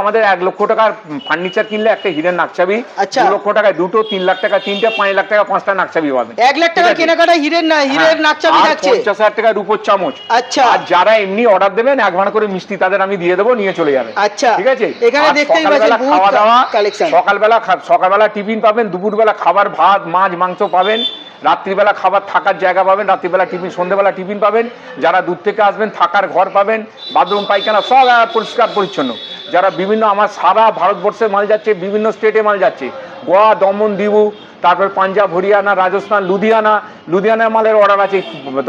আমাদের এক লক্ষ টাকার ফার্নিচার কিনলে একটা হিরের নাকছাবি? আচ্ছা। দু লক্ষ টাকায় দুটো তিন লাখ টাকা তিনটে পাঁচ লাখ টাকা পাঁচটা নাকছাবি পাবেন। এক লাখ টাকা? কেনাকাটা হিরের না হিরের হ্যাঁ, নাকচাবি থাকছে। পঞ্চাশ হাজার টাকার রূপোর চামচ। আচ্ছা। আর যারা এমনি অর্ডার দেবেন এক ভাড়া করে মিষ্টি তাদের আমি দিয়ে দেবো নিয়ে চলে যাবে আচ্ছা। ঠিক আছে? এখানে দেখতেই পাচ্ছেন খাওয়া দাওয়া collection। সকালবেলা সকালবেলা টিফিন পাবেন দুপুরবেলা খাবার ভাত মাছ মাংস পাবেন। রাত্রিবেলা খাবার থাকার জায়গা পাবেন রাত্রিবেলা টিফিন সন্ধ্যেবেলা টিফিন পাবেন। যারা দূর থেকে আসবেন থাকার ঘর পাবেন বাথরুম পায়খানা সব পরিষ্কার পরিচ্ছন্ন। যারা বিভিন্ন আমার সারা ভারতবর্ষে মাল যাচ্ছে, বিভিন্ন স্টেটে মাল যাচ্ছে। গোয়া, দমন, দিবু, তারপর পাঞ্জাব, হরিয়ানা, রাজস্থান, লুধিয়ানা লুধিয়ানার মালের অর্ডার আছে,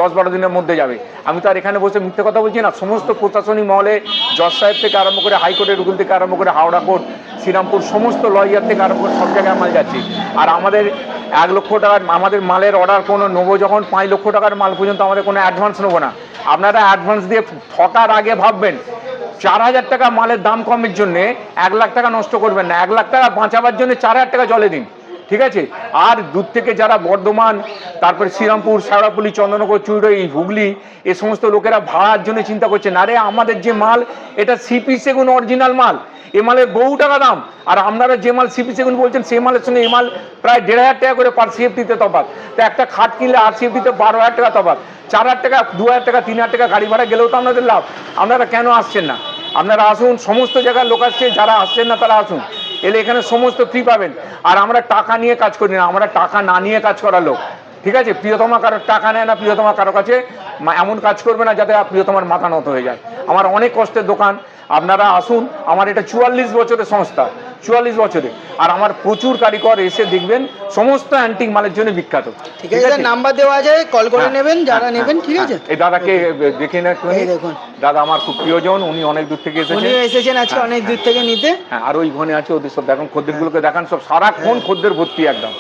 দশ বারো দিনের মধ্যে যাবে। আমি তো আর এখানে বসে মিথ্যে কথা বলছি না। সমস্ত প্রশাসনিক মহলে, জজ সাহেব থেকে আরম্ভ করে হাইকোর্টের রুগুল থেকে আরম্ভ করে হাওড়া কোর্ট, শ্রীরামপুর, সমস্ত লয়ার থেকে আরম্ভ করে সব জায়গায় মাল যাচ্ছে। আর আমাদের এক লক্ষ টাকার, আমাদের মালের অর্ডার কোনো নেব যখন, পাঁচ লক্ষ টাকার মাল পর্যন্ত আমাদের কোনো অ্যাডভান্স নেব না। আপনারা অ্যাডভান্স দিয়ে ঠকার আগে ভাববেন চার হাজার টাকা মালের দাম কমের জন্য এক লাখ টাকা নষ্ট করবেন না। এক লাখ টাকা বাঁচাবার জন্য চার হাজার টাকা জলে দিন। ঠিক আছে? আর দূর থেকে যারা বর্ধমান, তারপরে শ্রীরামপুর শেওড়াপুলি চন্দননগর চুড়ই হুগলি, এ সমস্ত লোকেরা ভাড়ার জন্য চিন্তা করছে, না রে, আমাদের যে মাল, এটা সিপি সেগুন অরিজিনাল মাল। এ মালের বহু টাকা দাম। আর আপনারা যে মাল সিপি সেগুন বলছেন, সেই মালের সঙ্গে এই মাল প্রায় দেড় হাজার টাকা করে পার সিএফটিতে তফাৎ। তো একটা খাট কিনলে আর সিএফটিতে বারো হাজার টাকা তফাৎ। চার হাজার টাকা, দু হাজার টাকা, তিন হাজার টাকা গাড়ি ভাড়া গেলেও তো আপনাদের লাভ। আপনারা কেন আসছেন না? আপনারা আসুন, সমস্ত জায়গার লোক আসছে, যারা আসছেন না তারা আসুন। এলে এখানে সমস্ত ফ্রি পাবেন। আর আমরা টাকা নিয়ে কাজ করি না, আমরা টাকা না নিয়ে কাজ করা লোক। ঠিক আছে? প্রিয়তমা কারোর টাকা নেয় না প্রিয়তমা কারও কাছে এমন কাজ করবে না যাতে প্রিয়তমার মাথা নত হয়ে যায়। আমার অনেক কষ্টের দোকান আপনারা আসুন। আমার এটা চুয়াল্লিশ বছরের সংস্থা চুয়াল্লিশ বছরে আর আমার প্রচুর কারিগর এসে দেখবেন সমস্ত অ্যান্টিক মালের জন্য বিখ্যাত। ঠিক আছে নাম্বার দেওয়া আছে কল করে হ্যাঁ, নেবেন যারা হ্যাঁ, নেবেন ঠিক আছে? এই দাদাকে দেখে না দেখুন। দাদা আমার খুব প্রিয়জন উনি অনেক দূর থেকে এসেছেন। উনিও এসেছেন আজকে হ্যাঁ, অনেক দূর থেকে নিতে। হ্যাঁ আর ওই ঘনে আছে ওদের সব দেখুন খদ্দেরগুলোকে দেখান সব সারাক্ষণ খদ্দের ভর্তি একদম।